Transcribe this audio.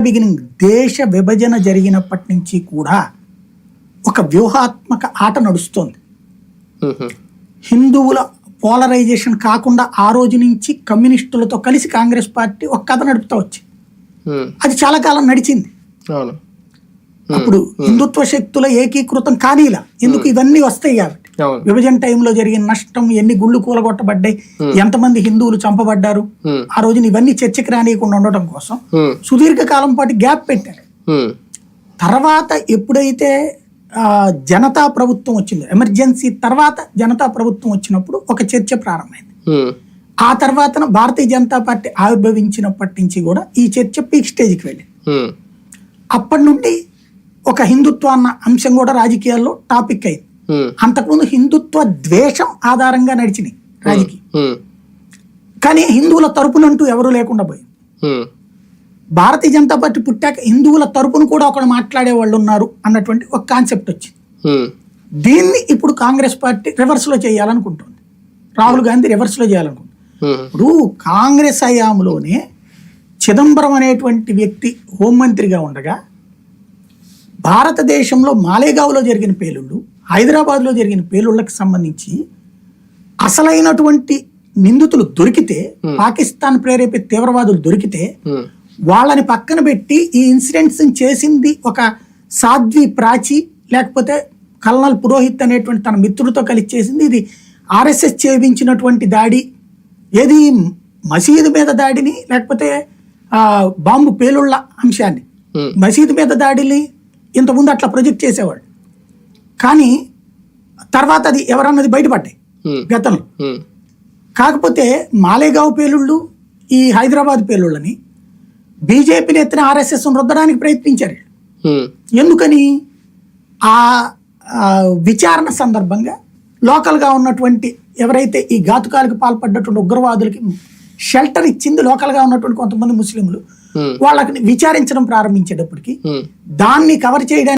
Beginning దేశ విభజన జరిగినప్పటి నుంచి కూడా ఒక వ్యూహాత్మక ఆట నడుస్తోంది. హిందువుల పోలరైజేషన్ కాకుండా ఆ రోజు నుంచి కమ్యూనిస్టులతో కలిసి కాంగ్రెస్ పార్టీ ఒక కథ నడుపుతా వచ్చింది. ఉమ్. అది చాలా కాలం నడిచింది. అప్పుడు హిందుత్వ శక్తుల ఏకీకృతం కానీలా ఎందుకు ఇవన్నీ వస్తాయి విభజన టైంలో జరిగిన నష్టం ఎన్ని గుళ్ళు కూలగొట్టబడ్డాయి ఎంతమంది హిందువులు చంపబడ్డారు. ఆ రోజున ఇవన్నీ చర్చకి రానియకుండా ఉండటం కోసం. సుదీర్ఘ కాలం పాటు గ్యాప్ పెట్టారు. తర్వాత ఎప్పుడైతే జనతా ప్రభుత్వం వచ్చిందో ఎమర్జెన్సీ తర్వాత జనతా ప్రభుత్వం వచ్చినప్పుడు ఒక చర్చ ప్రారంభమైంది. ఆ తర్వాత భారతీయ జనతా పార్టీ ఆవిర్భవించినప్పటి నుంచి కూడా ఈ చర్చ పీక్ స్టేజ్కి వెళ్ళింది. అప్పటి నుండి ఒక హిందుత్వ అన్న అంశం కూడా రాజకీయాల్లో టాపిక్ అయింది. అంతకుముందు హిందుత్వ ద్వేషం ఆధారంగా నడిచినాయి రాజకీయం. కానీ హిందువుల తరపునంటూ ఎవరూ లేకుండా పోయింది ఉమ్. భారతీయ జనతా పార్టీ పుట్టాక హిందువుల తరపున కూడా ఒకడు మాట్లాడే వాళ్ళు ఉన్నారు అన్నటువంటి ఒక కాన్సెప్ట్ వచ్చింది. దీన్ని ఇప్పుడు కాంగ్రెస్ పార్టీ రివర్స్లో చేయాలనుకుంటుంది రాహుల్ గాంధీ రివర్స్లో చేయాలనుకుంటుంది. ఇప్పుడు కాంగ్రెస్ హయాంలోనే చిదంబరం అనేటువంటి వ్యక్తి హోంమంత్రిగా ఉండగా భారతదేశంలో మాలేగావ్లో జరిగిన పేలుళ్ళు హైదరాబాద్లో జరిగిన పేలుళ్ళకి సంబంధించి అసలైనటువంటి నిందితులు దొరికితే పాకిస్తాన్ ప్రేరేపిత తీవ్రవాదులు దొరికితే. వాళ్ళని పక్కన పెట్టి ఈ ఇన్సిడెంట్స్ చేసింది ఒక సాధ్వి ప్రాచి లేకపోతే కల్నల్ పురోహిత్ అనేటువంటి తన మిత్రుడితో కలిసి చేసింది ఇది ఆర్ఎస్ఎస్ చేయించినటువంటి దాడి ఏది మసీదు మీద దాడిని లేకపోతే ఆ, బాంబు పేలుళ్ళ అంశాన్ని. మసీదు మీద దాడిని ఇంతకుముందు అట్లా ప్రొజెక్ట్ చేసేవాడు కానీ తర్వాత అది ఎవరన్నది బయటపడ్డాయి. గతంలో. కాకపోతే మాలేగావ్ పేలుళ్ళు ఈ హైదరాబాద్ పేలుళ్ళని బీజేపీని ఎత్తిన ఆర్ఎస్ఎస్ రుద్దడానికి ప్రయత్నించారు. ఎందుకని ఆ విచారణ సందర్భంగా లోకల్గా ఉన్నటువంటి ఎవరైతే ఈ ఘాతుకాలకు పాల్పడ్డటువంటి ఉగ్రవాదులకి షెల్టర్ ఇచ్చింది లోకల్గా ఉన్నటువంటి కొంతమంది ముస్లింలు. వాళ్ళకి విచారించడం ప్రారంభించేటప్పటికి. దాన్ని కవర్ చేయడానికి